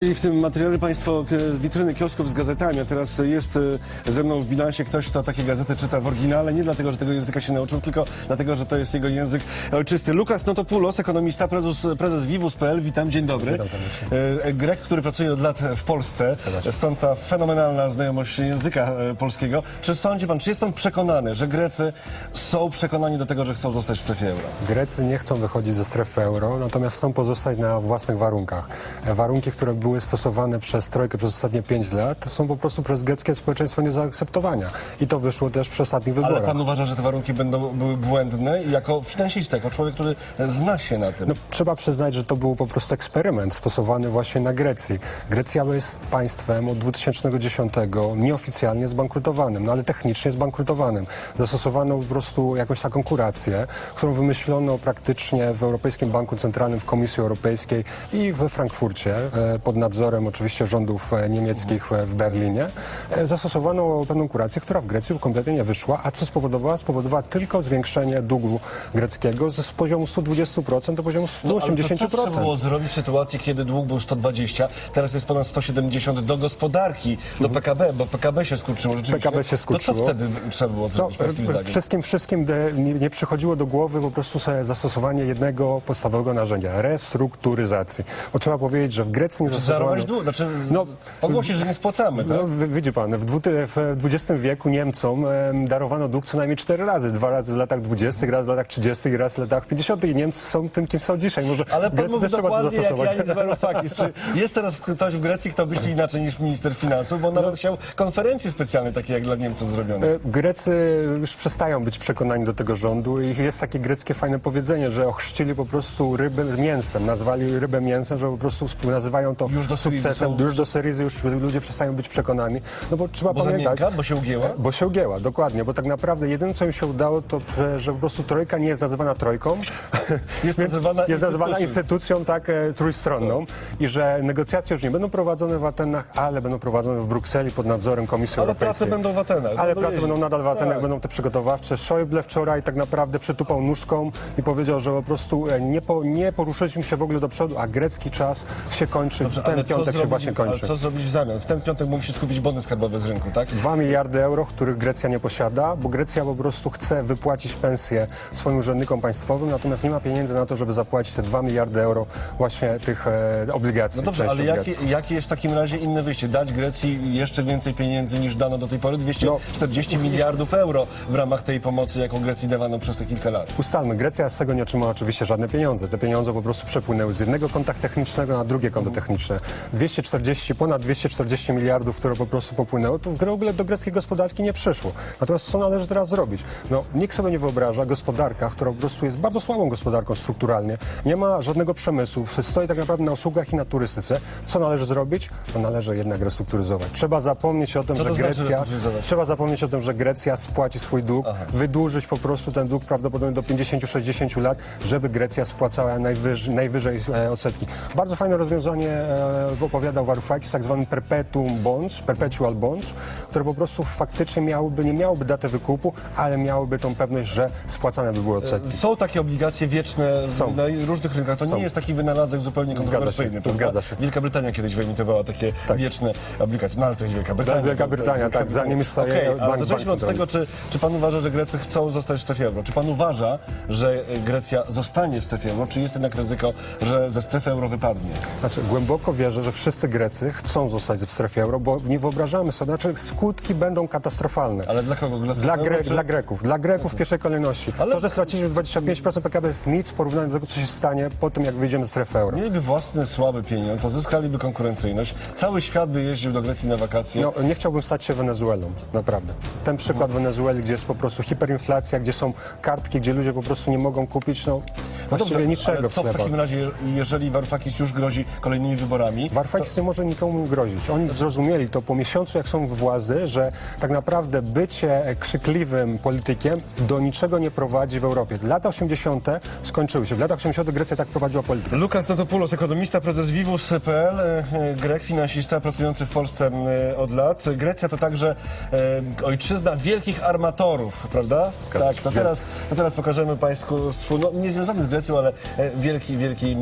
I w tym materiale Państwo e, witryny kiosków z gazetami, a teraz jest e, ze mną w bilansie ktoś, kto takie gazety czyta w oryginale, nie dlatego, że tego języka się nauczył, tylko dlatego, że to jest jego język ojczysty. Lukas Notopoulos, ekonomista, prezes, prezes Vivus.pl, witam, dzień dobry. Witam. E, Grek, który pracuje od lat w Polsce, stąd ta fenomenalna znajomość języka e, polskiego. Czy sądzi Pan, czy jest Pan przekonany, że Grecy są przekonani do tego, że chcą zostać w strefie euro? Grecy nie chcą wychodzić ze strefy euro, natomiast chcą pozostać na własnych warunkach. E, Warunki, które były stosowane przez Trojkę przez ostatnie pięć lat, są po prostu przez greckie społeczeństwo nie do zaakceptowania. I to wyszło też przy ostatnich wyborach. Ale Pan uważa, że te warunki będą były błędne I jako finansista, jako człowiek, który zna się na tym? No, trzeba przyznać, że to był po prostu eksperyment stosowany właśnie na Grecji. Grecja jest państwem od 2010 nieoficjalnie zbankrutowanym, no ale technicznie zbankrutowanym. Zastosowano po prostu jakąś taką kurację, którą wymyślono praktycznie w Europejskim Banku Centralnym, w Komisji Europejskiej i we Frankfurcie, e, pod nadzorem oczywiście rządów e, niemieckich w- w Berlinie. E, Zastosowano pewną kurację, która w Grecji kompletnie nie wyszła, a co spowodowała? Spowodowała tylko zwiększenie długu greckiego z poziomu 120% do poziomu No, ale to 180%. co trzeba było zrobić w sytuacji, kiedy dług był 120, teraz jest ponad 170 do gospodarki, do PKB, bo PKB się skurczyło rzeczywiście. PKB się skurczyło. To co wtedy trzeba było No, zrobić, e, zdaniem? wszystkim, wszystkim nie, przychodziło do głowy po prostu zastosowanie jednego podstawowego narzędzia restrukturyzacji. Bo trzeba powiedzieć, że w Grecji nie zastosowano... Zarować dług, znaczy No, no, ogłosić, że nie spłacamy, tak? No, wi- widzi pan, w, w XX wieku Niemcom em, darowano dług co najmniej cztery razy. Dwa razy w latach 20., raz w latach 30. i raz w latach 50. I Niemcy są tym, kim są dzisiaj. Może Ale pan Grecy mówi dokładnie jak. Janis Varoufakis. Czy jest teraz ktoś w Grecji, kto myśli inaczej niż minister finansów, bo on nawet chciał konferencje specjalne, takie jak dla Niemców zrobione. E, Grecy już przestają być przekonani do tego rządu i jest takie greckie fajne powiedzenie, że ochrzcili po prostu rybę mięsem, nazwali rybę mięsem, że po prostu nazywają to Już do sukcesem, są- już do Syrizy już ludzie przestają być przekonani, no bo trzeba Bo pamiętać... zamięka, bo się ugięła? Bo się ugięła, dokładnie, bo tak naprawdę jedyne, co im się udało, to że, po prostu trojka nie jest nazywana trojką, Jest nazywana jest nazywana instytucją. tak e, trójstronną i że negocjacje już nie będą prowadzone w Atenach, ale będą prowadzone w Brukseli pod nadzorem Komisji Ale Europejskiej. prace będą w Atenach. Ale będą prace jeździć. będą nadal w Atenach, Tak. będą te przygotowawcze. Schäuble wczoraj tak naprawdę przytupał nóżką i powiedział, że po prostu e, nie, po, nie poruszyliśmy się w ogóle do przodu, a grecki czas się kończy. Dobrze, Ten piątek się zrobić- właśnie kończy. Ale co zrobić w zamian? W ten piątek musi skupić bony skarbowe z rynku, tak? 2 miliardy euro, których Grecja nie posiada, bo Grecja po prostu chce wypłacić pensję swoim urzędnikom państwowym, natomiast nie ma pieniędzy na to, żeby zapłacić te 2 miliardy euro właśnie tych e, obligacji. No dobrze, ale jakie, jakie jest w takim razie inne wyjście? Dać Grecji jeszcze więcej pieniędzy niż dano do tej pory? 240 miliardów euro w ramach tej pomocy, jaką Grecji dawano przez te kilka lat. Ustalmy, Grecja z tego nie otrzymała oczywiście żadne pieniądze. Te pieniądze po prostu przepłynęły z jednego konta technicznego na drugie konto techniczne. 240, ponad 240 miliardów, które po prostu popłynęły, to w ogóle do greckiej gospodarki nie przyszło. Natomiast co należy teraz zrobić? No, nikt sobie nie wyobraża gospodarka, która po prostu jest bardzo słabą gospodarką strukturalnie, nie ma żadnego przemysłu, stoi tak naprawdę na usługach i na turystyce. Co należy zrobić? No należy jednak restrukturyzować. Trzeba zapomnieć o tym, Co że znaczy Grecja... Trzeba zapomnieć o tym, że Grecja spłaci swój dług, wydłużyć po prostu ten dług prawdopodobnie do 50-60 lat, żeby Grecja spłacała najwyżej, najwyżej odsetki. Bardzo fajne rozwiązanie e, opowiadał Varoufakis, tak zwany perpetuum bonds, perpetual bonds, które po prostu faktycznie miałyby, nie miałyby datę wykupu, ale miałyby tą pewność, że spłacane by były odsetki. Są takie obligacje wieczne Są. na różnych rynkach. To Są. nie jest taki wynalazek zupełnie Zgadza kontrowersyjny. prawda? zgadza się. Wielka Brytania kiedyś wyemitowała takie wieczne obligacje. No ale to jest Wielka Brytania. To jest Wielka To Brytania, Wielka tak, za nimi stoi Okej, bank- ale bank od tego, czy, czy pan uważa, że Grecy chcą zostać w strefie euro? Czy pan uważa, że Grecja zostanie w strefie euro? Czy jest jednak ryzyko, że ze strefy euro wypadnie? Znaczy, głęboko wierzę, że wszyscy Grecy chcą zostać w strefie euro, bo nie wyobrażamy sobie, znaczy skutki będą katastrofalne. Ale dla kogo? Dla, Dla, Gre- czy- dla Greków. Dla Greków w pierwszej kolejności. Ale- To, że straciliśmy 25% PKB jest nic w porównaniu do tego, co się stanie po tym, jak wyjdziemy z strefy euro. Mieliby własny słaby pieniądz, uzyskaliby konkurencyjność, cały świat by jeździł do Grecji na wakacje. No, nie chciałbym stać się Wenezuelą, naprawdę. Ten przykład Wenezueli, gdzie jest po prostu hiperinflacja, gdzie są kartki, gdzie ludzie po prostu nie mogą kupić no, No właściwie dobrze, niczego ale w co w sklepach. takim razie, jeżeli Varoufakis już grozi kolejnymi wyborami? Warfakis nie może nikomu grozić. Oni zrozumieli to po miesiącu, jak są w władzy, że tak naprawdę bycie krzykliwym politykiem do niczego nie prowadzi w Europie. Lata 80. skończyły się. W latach 80. Grecja tak prowadziła politykę. Lukas Notopoulos, ekonomista, prezes Vivus.pl, e, e, Grek, finansista, pracujący w Polsce e, od lat. Grecja to także ojczyzna wielkich armatorów, prawda? Zgadza tak, to teraz, to teraz pokażemy Państwu swój, no nie związany z Grecją, ale wielki, wielki